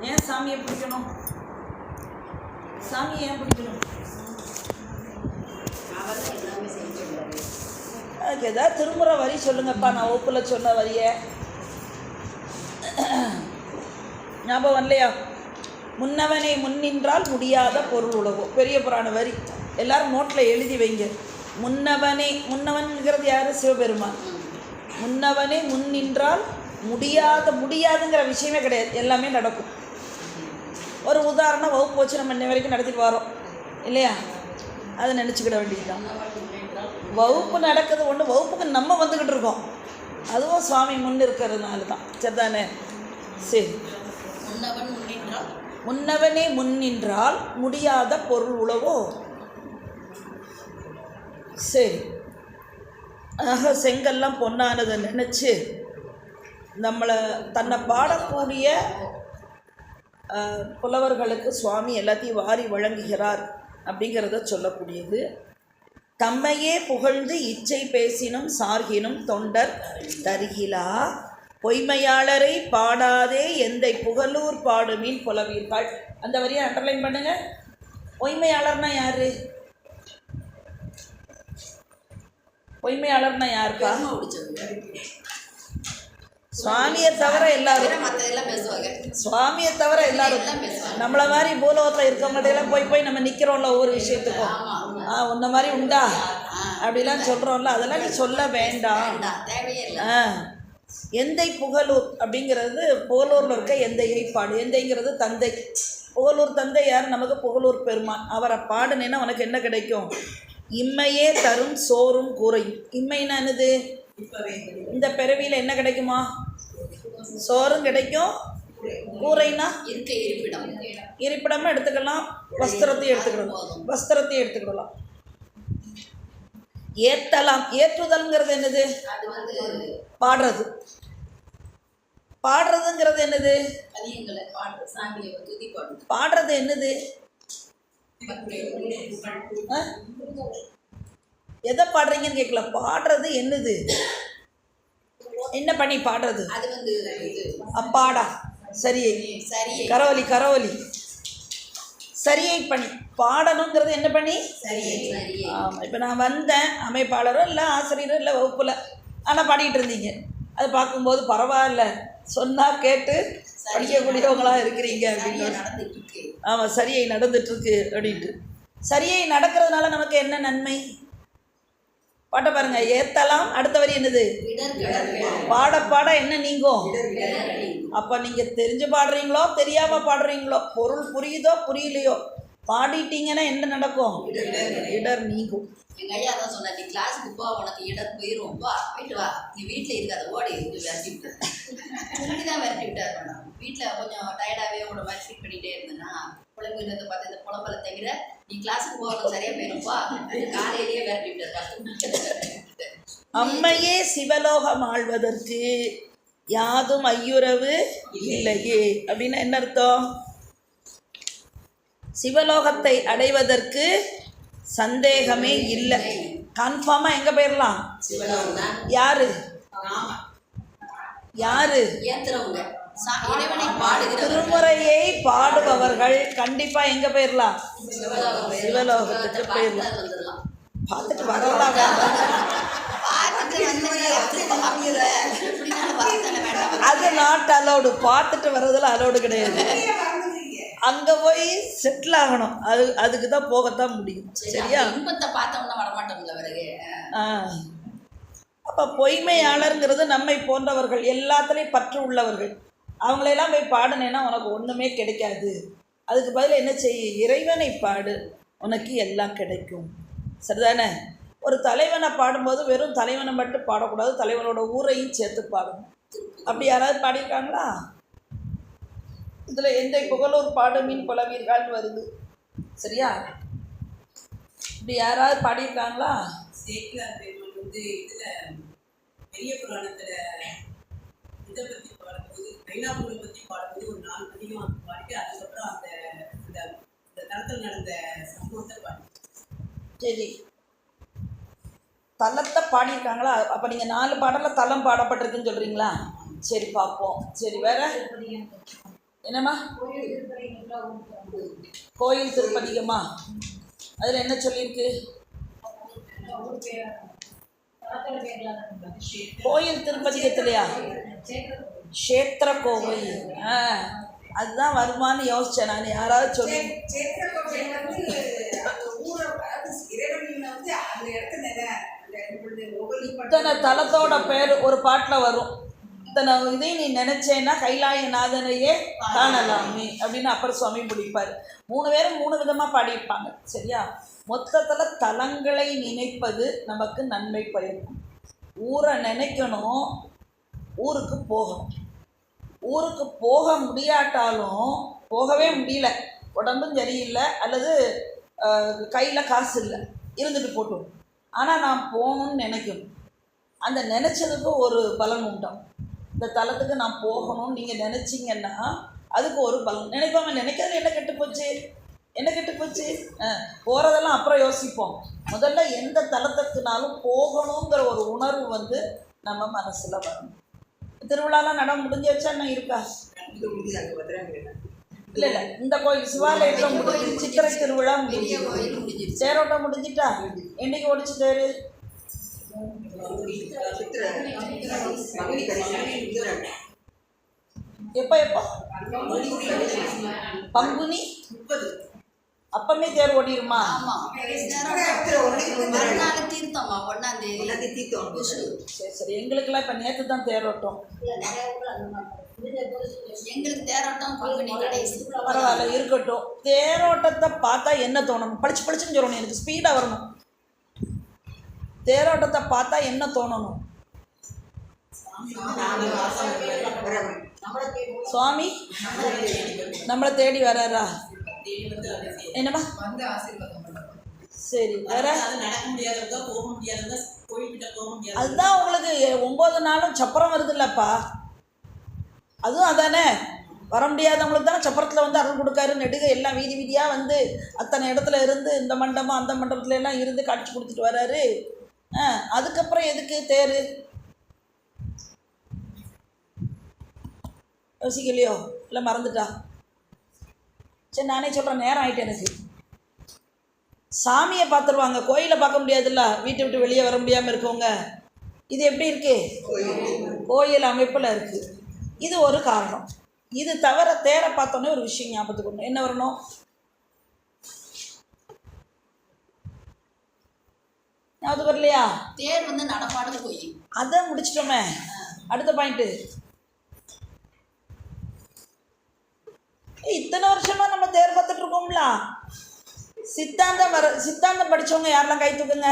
ஏன் சாமியை பிடிக்கணும்? சாமியை ஏன் பிடிக்கணும்? அதுக்கு ஏதாவது திருமுறை வரி சொல்லுங்கப்பா நான் வகுப்பில் சொன்ன வரியை. ஞாபகம் வரலையா? முன்னவனை முன்னின்றால் முடியாத பொருள் உலகோ. பெரிய புராண வரி. எல்லாரும் நோட்டில் எழுதி வைங்க. முன்னவனே முன்னவன்கிறது யார்? சிவபெருமான். முன்னவனே முன்னின்றால் முடியாத முடியாதுங்கிற விஷயமே கிடையாது. எல்லாமே நடக்கும். ஒரு உதாரணம் வகுப்பு வச்சு நம்ம இன்ன வரைக்கும் நடத்திட்டு வரோம். இல்லையா? அதை நினச்சிக்கிட வேண்டியதுதான். வகுப்பு நடக்குது ஒன்று வகுப்புக்கு நம்ம வந்துக்கிட்டு இருக்கோம். அதுவும் சுவாமி முன் இருக்கிறதுனால தான். சரிதானே? சரி. முன்னவன் முன்னவனே முன்னின்றால் முடியாத பொருள் உளவோ? சரி. ஆக செங்கல்லாம் பொன்னானதை நினச்சி நம்மளை தன்னை பாடக்கூடிய புலவர்களுக்கு சுவாமி எல்லாத்தையும் வாரி வழங்குகிறார் அப்படிங்கிறத சொல்லக்கூடியது. தம்மையே புகழ்ந்து இச்சை பேசினும் சார்கினும் தொண்டர் தருகிலா? பொய்மையாளரை பாடாதே எந்தை புகழூர் பாடுமின் புலவீர்கள். அந்த வரியை அண்டர்லைன் பண்ணுங்க. பொய்மையாளர்னா யாரு? பொய்மையாளர்னா யாருப்பா? சுவாமியை தவிர எல்லாரும். சுவாமியை தவிர எல்லாரும். நம்மளை மாதிரி பூலோகத்தில் இருக்கவங்கள்ட்ட போய் போய் நம்ம நிற்கிறோம்ல ஒவ்வொரு விஷயத்துக்கும். ஆ உன்ன மாதிரி உண்டா? அப்படிலாம் சொல்கிறோம்ல அதெல்லாம் நீ சொல்ல வேண்டாம். ஆ. எந்தை புகழூர் அப்படிங்கிறது புகழூரில் இருக்க எந்தையை பாடு எந்தைங்கிறது தந்தை. புகழூர் தந்தை யார்? நமக்கு புகழூர் பெருமான். அவரை பாடுனேன்னா உனக்கு என்ன கிடைக்கும்? இம்மையே தரும் சோறும் கூறையும் இம்மைன்னா என்னது? இந்த பிறவியில் என்ன கிடைக்குமா? சோறும் கிடைக்கும் கூரைனா இருக்க இருப்பிடம். இருப்பிடமும் எடுத்துக்கலாம். வஸ்திரத்தையும் எடுத்துக்கிடலாம் வஸ்திரத்தையும் எடுத்துக்கிடலாம் ஏத்தலாம். ஏற்றுதல்ங்கிறது என்னது? பாடுறது. பாடுறதுங்கிறது என்னது? பாடுறது என்னது? எதை பாடுறீங்கன்னு கேட்கல. பாடுறது என்னது? என்ன பண்ணி பாடுறது? அது வந்து இது. அப்பாடா சரியை. சரியை. கரவலி கரவலி. சரியை பண்ணி பாடணுங்கிறது என்ன பண்ணி? ஆமாம் இப்போ நான் வந்தேன். அமைப்பாளரோ இல்லை ஆசிரியரோ இல்லை வகுப்பில். ஆனால் பாடிட்டு இருந்தீங்க. அது பார்க்கும்போது பரவாயில்ல. சொன்னால் கேட்டு படிக்கக்கூடியவங்களா இருக்கிறீங்க அப்படின்னு. ஆமாம் சரியை நடந்துட்டுருக்கு அப்படின்ட்டு. சரியை நடக்கிறதுனால நமக்கு என்ன நன்மை? பாட்டை பாருங்க ஏத்தலாம் அடுத்த வரி என்னது? பாட பாட என்ன நீங்கும்? அப்போ நீங்கள் தெரிஞ்சு பாடுறீங்களோ தெரியாமல் பாடுறீங்களோ பொருள் புரியுதோ புரியலையோ பாடிட்டீங்கன்னா என்ன நடக்கும்? இடர் நீங்கும். எங்க ஐயா தான் சொன்னார் நீ கிளாஸுக்கு போ உனக்கு இடர் போயிரும் வா போயிட்டு வா. நீ வீட்டில் இருக்காத ஓடி இருந்து விரட்டி விட்டார் சொல்லி தான் விரட்டி விட்டார். மேடம் வீட்டில் கொஞ்சம் டயர்டாகவே உங்களோட மாதிரி ஃபீல் பண்ணிகிட்டே இருந்தேன்னா இருந்ததை பார்த்து இந்த குழம்பல தவிர நீ கிளாஸுக்கு போகிறது சரியாக போயிருப்பா? காலையிலேயே விரட்டி விட்டார் அம்மையே சிவலோகம் ஆழ்வதற்கு யாதும் ஐயுறவு இல்லையே. அப்படின்னா என்ன அர்த்தம்? சிவலோகத்தை அடைவதற்கு சந்தேகமே இல்லை. கன்ஃபார்மாக எங்கே போயிடலாம் யாரு? யாரு? ஏத்துறவங்க திருமுறையை பாடுபவர்கள் கண்டிப்பாக எங்கே போயிடலாம் சிவலோகத்துக்கு போயிடலாம் பார்த்துட்டு வரலாம் அது நாட் அலௌடு பார்த்துட்டு வர்றதுல அலௌடு கிடையாது. அங்கே போய் செட்டில் ஆகணும். அது அதுக்கு தான் போகத்தான் முடியும். சரியா? இன்பத்தை பார்த்தோம்னா வரமாட்டோம்ல பிறகு அப்போ பொய்மையாளருங்கிறது நம்மை போன்றவர்கள் எல்லாத்துலேயும் பற்று உள்ளவர்கள். அவங்களையெல்லாம் போய் பாடுனேன்னா உனக்கு ஒன்றுமே கிடைக்காது. அதுக்கு பதில் என்ன செய்ய? இறைவனை பாடு. உனக்கு எல்லாம் கிடைக்கும். சரிதானே? ஒரு தலைவனை பாடும்போது வெறும் தலைவனை மட்டும் பாடக்கூடாது. தலைவனோட ஊரையும் சேர்த்து பாடணும். அப்படி யாராவது பாடியிருக்காங்களா? இதில் எந்த புகழூர் பாடுமின் புலவீர்கள்னு வருது. சரியா? இப்படி யாராவது பாடியிருக்காங்களா? சேக்கிரார் பெருமாள் வந்து இதில் பெரிய புராணத்தில் பாடும்போது பத்தி பாடும்போது ஒரு நாலு பதிகம் பாடிட்டு அதுக்கப்புறம் அந்த அந்த அந்த தளத்தில் நடந்த சம்பவத்தை பாடி சரி. தலத்தை பாடியிருக்காங்களா? அப்போ நீங்கள் நாலு பாடலில் தளம் பாடப்பட்டிருக்குன்னு சொல்கிறீங்களா சரி பார்ப்போம். சரி வேற? என்னம்மா? கோயில் திருப்பதிகமா? அதில் என்ன சொல்லியிருக்கு? கோயில் திருப்பதிகத்திலையா? க்ஷேத்திர கோவில் ஆ அதுதான் வருமான்னு யோசிச்சேன் நான். யாராவது சொல்லி இத்தனை தலத்தோட பேர் ஒரு பாட்டில் வரும். இத்தனை இதையும் நீ நினைச்சேன்னா கைலாயநாதனையே காணலாமே அப்படின்னு அப்பர் சுவாமி முடிப்பார். மூணு பேரும் மூணு விதமாக பாடியிருப்பாங்க. சரியா? மொத்தத்தில் தலங்களை நினைப்பது நமக்கு நன்மை பயக்கும். ஊரை நினைக்கணும் ஊருக்கு போகணும். ஊருக்கு போக முடியாட்டாலும் போகவே முடியல. உடம்பும் சரியில்லை அல்லது கையில் காசு இல்லை. இருந்துட்டு போட்டோம் ஆனால் நான் போகணும்னு நினைக்கணும். அந்த நினச்சதுக்கு ஒரு பலன் உண்டாம் இந்த தலத்துக்கு நான் போகணும்னு நீங்கள் நினச்சிங்கன்னா அதுக்கு ஒரு பலன். நினைப்பாங்க நினைக்கிறது என்ன கெட்டு போச்சு என்ன கெட்டு போச்சு போகிறதெல்லாம் அப்புறம் யோசிப்போம். முதல்ல எந்த தளத்துக்குனாலும் போகணுங்கிற ஒரு உணர்வு வந்து நம்ம மனசில் வரும். திருவிழாலாம் நட முடிஞ்சு வச்சா என்ன இருக்கா? இல்லை இல்லை. இந்த கோயில் சிவாலயத்தில் முடிஞ்சு சித்திரை திருவிழா முடிஞ்சு சேரோட்டம் முடிஞ்சிட்டா? என்னைக்கு ஓடிச்சு தேரு? எப்போ எப்போ? பங்குனி? முப்பது அப்பமே தேர் ஓடிருமா? ஆமா. மறுநாள் ஒன்னாம் தேதி விஷு சரி சரி. எங்களுக்கெல்லாம் இப்போ நேற்று தான் தேரோட்டம் எங்களுக்கு தேரோட்டம் பரவாயில்ல இருக்கட்டும். தேரோட்டத்தை பார்த்தா என்ன தோணணும் படிச்சு படிச்சுன்னு சொல்லணும். எனக்கு ஸ்பீடாக வரணும். தேரோட்டத்தை பார்த்தா என்ன தோணணும்? சுவாமி நம்மளை தேடி வராரா என்னம்மா? வந்து ஆசீர்வாதம் சரி வேற? அது நடக்க முடியாதவங்க போக முடியாதவங்க கோயில்கிட்ட போக முடியாது அதுதான் உங்களுக்கு ஒம்பது நாளும் சப்பரம் வருதுல்லப்பா. அதுவும் அதானே? வர முடியாதவங்களுக்கு தான் சப்பரத்தில் வந்து அருள் கொடுக்காரு நெடுக எல்லாம் வீதி வீதியாக வந்து அத்தனை இடத்துல இருந்து இந்த மண்டபம் அந்த மண்டபத்துல எல்லாம் இருந்து காட்சி கொடுத்துட்டு வராரு. ஆ அதுக்கப்புறம் எதுக்கு தேர்? யோசிக்கலையோ? இல்லை மறந்துட்டா? சரி நானே சொல்கிறேன் நேரம் ஆயிட்டு எனக்கு. சாமியை பார்த்துருவாங்க கோயிலை பார்க்க முடியாதுல்ல? வீட்டை விட்டு வெளியே வர முடியாமல் இருக்கவங்க. இது எப்படி இருக்கு? கோயில் அமைப்பில் இருக்குது இது ஒரு காரணம். இது தவிர தேரை பார்த்தோன்னே ஒரு விஷயம் ஞாபகத்துக்கு வரணும். என்ன வரணும்? ஞாபகத்துக்கு வரலையா? தேர் வந்து நடப்பாடு கோயில் அதை முடிச்சிட்டோமே. அடுத்த பாயிண்ட்டு இத்தனை வருஷமா நம்ம தேர் பார்த்துட்டு இருக்கோம்ல சித்தாந்தம் வர சித்தாந்தம் படிச்சவங்க யாரெல்லாம் கை தூக்குங்க?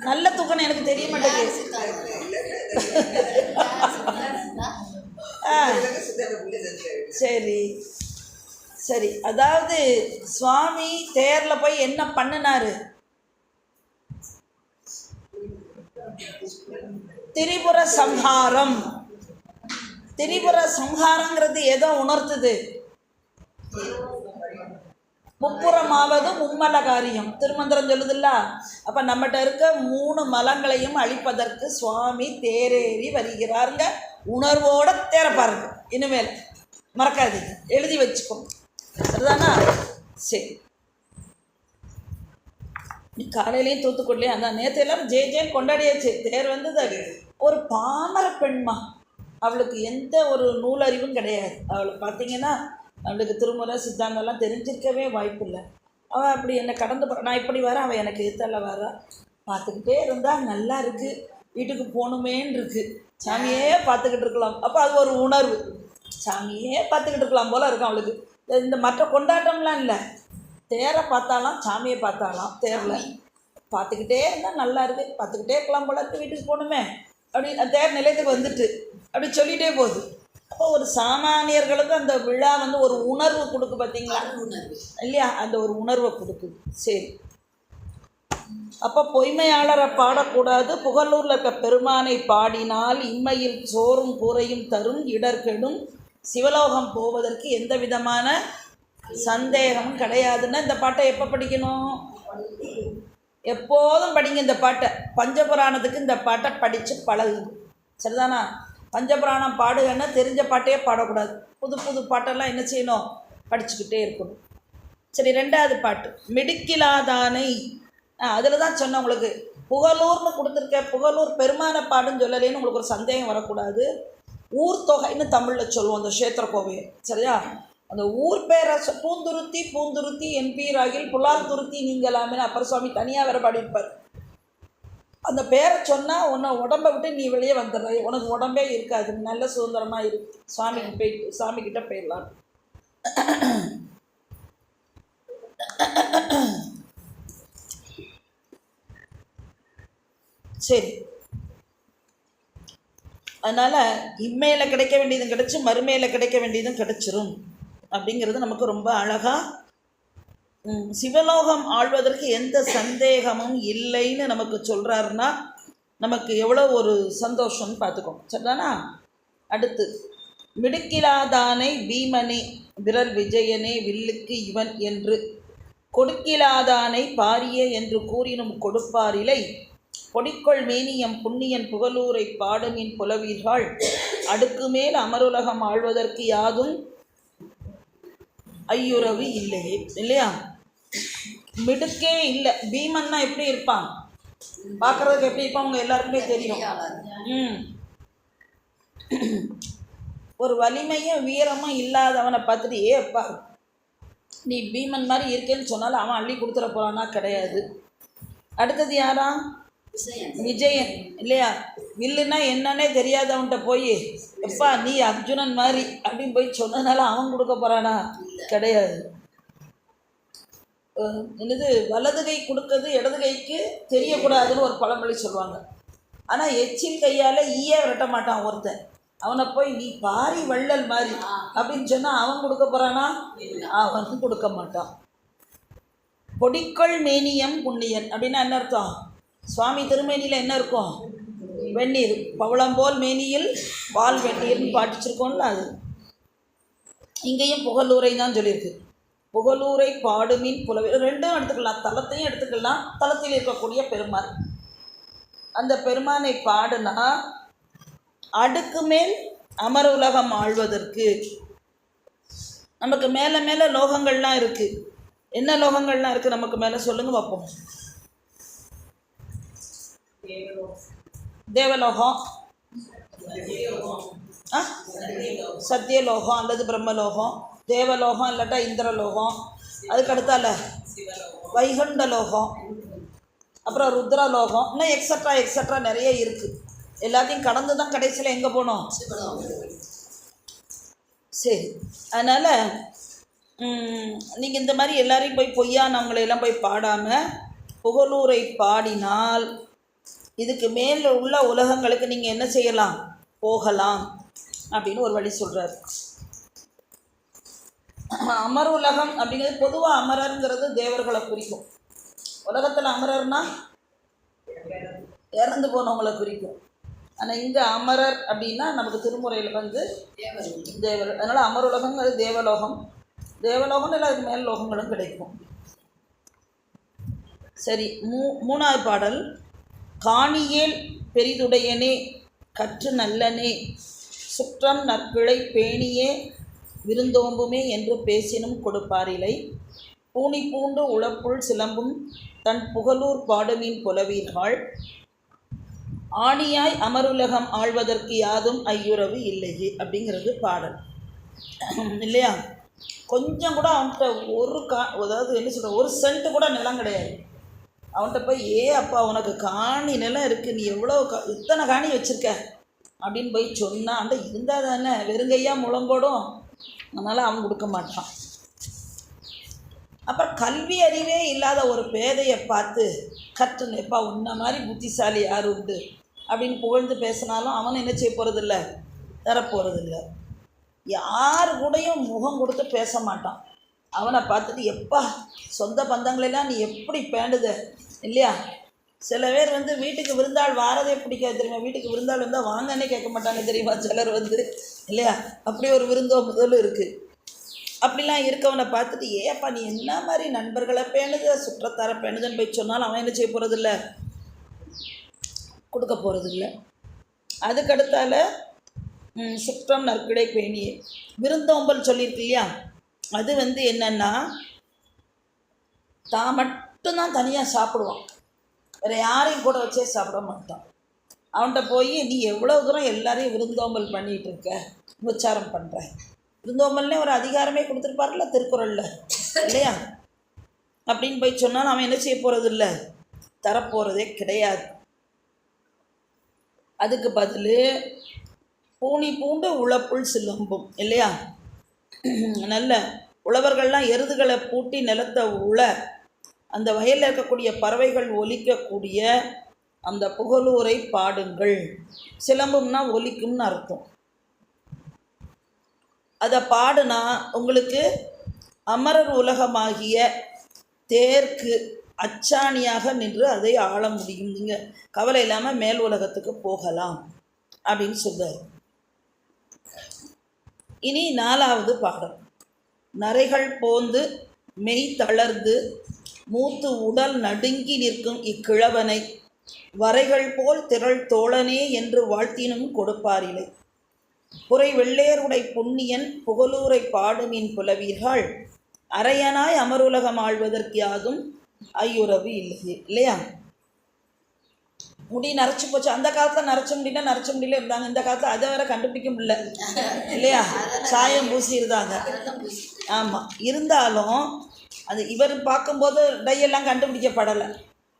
நல்ல தூக்கணும் எனக்கு தெரிய மாட்டேங்குது. ஆ. சரி. சரி. அதாவது சுவாமி தேரில் போய் என்ன பண்ணினாரு? திரிபுர சம்ஹாரம். திரிபுர சம்ஹாரங்கிறது எதோ உணர்த்துது. முப்புறமாவது மும்மல காரியம். திருமந்திரம் சொல்லுதுல்ல? அப்போ நம்மகிட்ட இருக்க மூணு மலங்களையும் அழிப்பதற்கு சுவாமி தேரேறி வருகிறாருங்க. உணர்வோட தேர பாருங்க. இனிமேல் மறக்காதீங்க. எழுதி வச்சுக்கோங்க சரிதானா? சரி. காலையிலையும் தூத்துக்குடிலையும் அந்த நேற்று எல்லாரும் ஜே ஜேன்னு கொண்டாடியாச்சு. தேர் வந்தது ஒரு பாமர பெண்மா. அவளுக்கு எந்த ஒரு நூலறிவும் கிடையாது. அவளை பார்த்தீங்கன்னா அவளுக்கு திருமுறை சித்தாந்தம்லாம் தெரிஞ்சிருக்கவே வாய்ப்பு இல்லை அவள் அப்படி என்னை கடந்து போ நான் இப்படி வரேன் அவள் எனக்கு எதிர்த்தால வரான் பார்த்துக்கிட்டே இருந்தால் நல்லா இருக்குது வீட்டுக்கு போகணுமேன்னு இருக்குது சாமியே பார்த்துக்கிட்டு இருக்கலாம். அப்போ அது ஒரு உணர்வு. சாமியே பார்த்துக்கிட்டு இருக்கலாம் போல் இருக்கும் அவளுக்கு. இந்த மற்ற கொண்டாட்டம்லாம் இல்லை. தேரை பார்த்தாலாம் சாமியை பார்த்தாலாம் தேரில். பார்த்துக்கிட்டே இருந்தால் நல்லா இருக்குது பார்த்துக்கிட்டே இருக்கலாம் போல இருக்குது வீட்டுக்கு போகணுமே. அப்படி தேர் நிலையத்துக்கு வந்துட்டு அப்படி சொல்லிகிட்டே போகுது. ஒரு சாமானியர்களுக்கு அந்த விழா வந்து ஒரு உணர்வு கொடுக்கு பார்த்தீங்களா? உணர்வு. இல்லையா? அந்த ஒரு உணர்வை கொடுக்குது சரி. அப்போ பொய்மையாளரை பாடக்கூடாது. புகழூரில் இருக்க பெருமானை பாடினால் இம்மையில் சோறும் கூரையும் தரும் இடர்கெடும் சிவலோகம் போவதற்கு எந்த விதமான சந்தேகமும் கிடையாதுன்னா இந்த பாட்டை எப்போ படிக்கணும்? எப்போதும் படிங்க இந்த பாட்டை. பஞ்சபுராணத்துக்கு இந்த பாட்டை படித்து பழகுங்க. சரிதானா? பஞ்சபிராணம் பாடுகன்னா தெரிஞ்ச பாட்டே பாடக்கூடாது. புது புது பாட்டெல்லாம் என்ன செய்யணும்? படிச்சுக்கிட்டே இருக்கணும். சரி ரெண்டாவது பாட்டு. மிடுக்கிலாதானை. அதில் தான் சொன்னேன் உங்களுக்கு. புகழூர்னு கொடுத்துருக்க புகழூர் பெருமான பாடுன்னு சொல்லலேன்னு உங்களுக்கு ஒரு சந்தேகம் வரக்கூடாது. ஊர் தொகைன்னு தமிழில் சொல்லுவோம் அந்த க்ஷேத்திர கோவையை சரியா? அந்த ஊர் பேரை பூந்துருத்தி பூந்துருத்தி என்பி ராகில் புலால் துருத்தி நீங்களாமே அப்பர் சுவாமி தனியாக வேற பாடியிருப்பார். அந்த பேரை சொன்னால் உன்னை உடம்பை விட்டு நீ வெளியே வந்துடுற. உனக்கு உடம்பே இருக்காது. நல்ல சுதந்திரமாக இரு. சுவாமிக்கு போயிட்டு சாமிக்கிட்ட போயிடலாம். சரி. அதனால் இம்மையில் கிடைக்க வேண்டியதும் கிடச்சி மறுமையில் கிடைக்க வேண்டியதும் கிடைச்சிரும். அப்படிங்கிறது நமக்கு ரொம்ப அழகாக சிவலோகம் ஆள்வதற்கு எந்த சந்தேகமும் இல்லைன்னு நமக்கு சொல்கிறாருன்னா நமக்கு எவ்வளோ ஒரு சந்தோஷம்னு பார்த்துக்கோங்க சரிதானா? அடுத்து மிடுக்கிலாதானை பீமனே விரல் விஜயனே வில்லுக்கு இவன் என்று. கொடுக்கிலாதானை பாரிய என்று கூறினும் கொடுப்பாரிலை. பொடிக்கொள் மேனியம் புண்ணியன் புகழூரை பாடுமின் புலவீர்கள். அடுக்கு மேல் அமருலகம் ஆழ்வதற்கு யாதும் ஐயுறவு இல்லையே இல்லையா? மிடுக்கே இல்லை. பீமன்னா எப்படி இருப்பான்? பார்க்கறதுக்கு எப்படி இருப்பான்? அவங்க எல்லாருக்குமே தெரியும். ம். ஒரு வலிமையும் வீரமும் இல்லாதவனை பார்த்துட்டு ஏப்பா அப்பா நீ பீமன் மாதிரி இருக்கேன்னு சொன்னாலும் அவன் அள்ளி கொடுத்துட போகிறான்னா கிடையாது. அடுத்தது யாரா? விஜயன். இல்லையா? வில்லுன்னா என்னன்னே தெரியாதவன்கிட்ட போய் எப்பா நீ அர்ஜுனன் மாதிரி அப்படின்னு போய் சொன்னதுனால அவன் கொடுக்க போறானா? கிடையாது. என்னது வலது கை கொடுக்கறது இடது கைக்கு தெரியக்கூடாதுன்னு ஒரு பழமொழி சொல்லுவாங்க. ஆனால் எச்சில் கையால் ஈயே விரட்ட மாட்டான் ஒருத்தன். அவனை போய் நீ பாரி வள்ளல் மாதிரி அப்படின்னு சொன்னால் அவன் கொடுக்க போகிறானா அவன் கொடுக்க மாட்டான். பொடிக்கொள் மேனியம் புண்ணியன். அப்படின்னா என்ன அர்த்தம்? சுவாமி திருமேனியில் என்ன இருக்கும்? வெந்நீர். பவளம் போல் மேனியில் பால் வெந்நீர்னு பாட்டிச்சிருக்கோம்ல அது. இங்கேயும் புகழூரை தான் சொல்லியிருக்கு. புகழூரை பாடுமின் புலவில் ரெண்டும் எடுத்துக்கலாம். தலத்தையும் எடுத்துக்கலாம். தலத்தில் இருக்கக்கூடிய பெருமான். அந்த பெருமானை பாடுனா அடுக்கு மேல் அமர உலகம் ஆழ்வதற்கு. நமக்கு மேலே மேலே லோகங்கள்லாம் இருக்குது என்ன லோகங்கள்லாம் இருக்குது நமக்கு மேலே சொல்லுங்கள் பார்ப்போம். தேவலோகம். ஆ? சத்தியலோகம் அல்லது பிரம்மலோகம். தேவலோகம் இல்லாட்டா இந்திரலோகம். அதுக்கடுத்தால வைகுண்ட லோகம் அப்புறம் ருத்ரலோகம். இன்னும் எக்ஸட்ரா எக்ஸட்ரா நிறைய இருக்குது எல்லாத்தையும் கடந்து தான் கடைசியில் எங்கே போனோம்? சரி. அதனால் நீங்கள் இந்த மாதிரி எல்லாரையும் போய் பொய்யானவங்களையெல்லாம் போய் பாடாமல் புகழூரை பாடினால் இதுக்கு மேல் உள்ள உலகங்களுக்கு நீங்கள் என்ன செய்யலாம்? போகலாம். அப்படின்னு ஒரு வழி சொல்கிறார் அமர் உலகம் அப்படிங்கிறது பொதுவாக அமரருங்கிறது தேவர்களை குறிக்கும். உலகத்தில் அமரர்னா இறந்து போனவங்களை குறிக்கும். ஆனால் இங்கே அமரர் அப்படின்னா நமக்கு திருமுறையில் வந்து தேவர். அதனால் அமர் உலகங்கிறது தேவலோகம். தேவலோகம் இல்லை அதுக்கு மேல் லோகங்களும் கிடைக்கும். சரி மூ மூணாவது பாடல். காணியேல் பெரிதுடையனே கற்று நல்லனே சுற்றம் நற்கிழை பேணியே விருந்தோம்புமே என்று பேசினும் கொடுப்பாரிலை. பூனி பூண்டு உழப்புள் சிலம்பும் தன் புகழூர் பாடுமின் புலவீர்கள் ஆணியாய் அமருலகம் ஆழ்வதற்கு யாதும் ஐயுறவு இல்லையே அப்படிங்கிறது பாடல். இல்லையா? கொஞ்சம் கூட அவன்கிட்ட ஒரு கா அதாவது என்ன சொல்கிற ஒரு சென்ட் கூட நிலம் கிடையாது. அவன்கிட்ட போய் ஏ அப்பா உனக்கு காணி நிலம் இருக்குது நீ எவ்வளோ கா இத்தனை காணி வச்சுருக்க? அப்படின்னு போய் சொன்னான். அந்த இருந்தால் தானே வெறுங்கையாக முழங்கோடும். அதனால் அவன் கொடுக்க மாட்டான். அப்புறம் கல்வி அறிவே இல்லாத ஒரு பேதையை பார்த்து கற்று எப்பா உன்ன மாதிரி புத்திசாலி யார் உண்டு? அப்படின்னு புகழ்ந்து பேசினாலும் அவன் என்ன செய்ய போகிறதில்ல தரப்போகிறதில்ல யார் கூடயும் முகம் கொடுத்து பேச மாட்டான். அவனை பார்த்துட்டு எப்பா சொந்த பந்தங்களெல்லாம் நீ எப்படி பேண்டுத இல்லையா? சில பேர் வந்து வீட்டுக்கு விருந்தாள் வாரதே பிடிக்காது தெரியுமா? வீட்டுக்கு விருந்தாள் வந்தால் வாங்கன்னே கேட்க மாட்டாங்க தெரியுமா? சிலர் வந்து இல்லையா? அப்படி ஒரு விருந்தோ முதலும் இருக்குது அப்படிலாம் இருக்கவனை பார்த்துட்டு ஏப்பா நீ என்ன மாதிரி நண்பர்களை பேணுது? சுற்றத்தார பேணுதுன்னு போய் சொன்னாலும் அவன் என்ன செய்ய போகிறதில்ல கொடுக்க போகிறதில்ல அதுக்கடுத்தால சுற்றம் நற்கிடை பேணியே. விருந்தோம்பல் சொல்லியிருக்கு இல்லையா? அது வந்து என்னென்னா தான் மட்டும்தான் தனியாக சாப்பிடுவான். வேறு யாரையும் கூட வச்சே சாப்பிட மாட்டான். அவன்கிட்ட போய் நீ எவ்வளோ தூரம் எல்லாரையும் விருந்தோம்பல் பண்ணிகிட்டு இருக்க? உபச்சாரம் பண்ணுற விருந்தோம்பல்னே ஒரு அதிகாரமே கொடுத்துருப்பார்ல திருக்குறளில். இல்லையா? அப்படின்னு போய் சொன்னால் அவன் என்ன செய்ய போகிறது இல்லை தரப்போகிறதே கிடையாது. அதுக்கு பதில் பூனி பூண்டு உழப்புள் சிலம்பும் இல்லையா? நல்ல உழவர்கள்லாம் எருதுகளை பூட்டி நிலத்தை உழ அந்த வயலில் இருக்கக்கூடிய பறவைகள் ஒலிக்கக்கூடிய அந்த புகழூரை பாடுங்கள். சிலம்பும்னா ஒலிக்கும்னு அர்த்தம். அதை பாடுனா உங்களுக்கு அமரர் உலகமாகிய தேர்க்கு அச்சாணியாக நின்று அதை ஆள முடியும். நீங்கள் கவலை இல்லாமல் மேல் உலகத்துக்கு போகலாம் அப்படின்னு சொல்கிறார் இனி நாலாவது பாடம் நரைகள் போந்து மெய் தளர்ந்து மூத்து உடல் நடுங்கி நிற்கும் இக்கிழவனை. வரைகள் போல் திரள் தோழனே என்று வாழ்த்தினும் கொடுப்பாரில்லை புரை வெள்ளேருடை புண்ணியன் புகழூரை பாடுமின் புலவீர்கள். அரையனாய் அமருலகம் ஆழ்வதற்கு யாதும் ஐயுறவு இல்லை இல்லையா? முடி நரைச்சு போச்சு. அந்த காலத்தில் நரைச்ச முடியல நரைச்ச முடியல இருந்தாங்க. இந்த காலத்தில் அதை வேற கண்டுபிடிக்க முடியல இல்லையா? சாயம் பூசி இருந்தாங்க ஆமாம் இருந்தாலும் அது இவர் பார்க்கும்போது டையெல்லாம் கண்டுபிடிக்கப்படலை.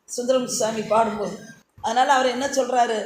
சுந்தரம் சாமி பாடும்போது. அதனால் அவர் என்ன சொல்கிறாரு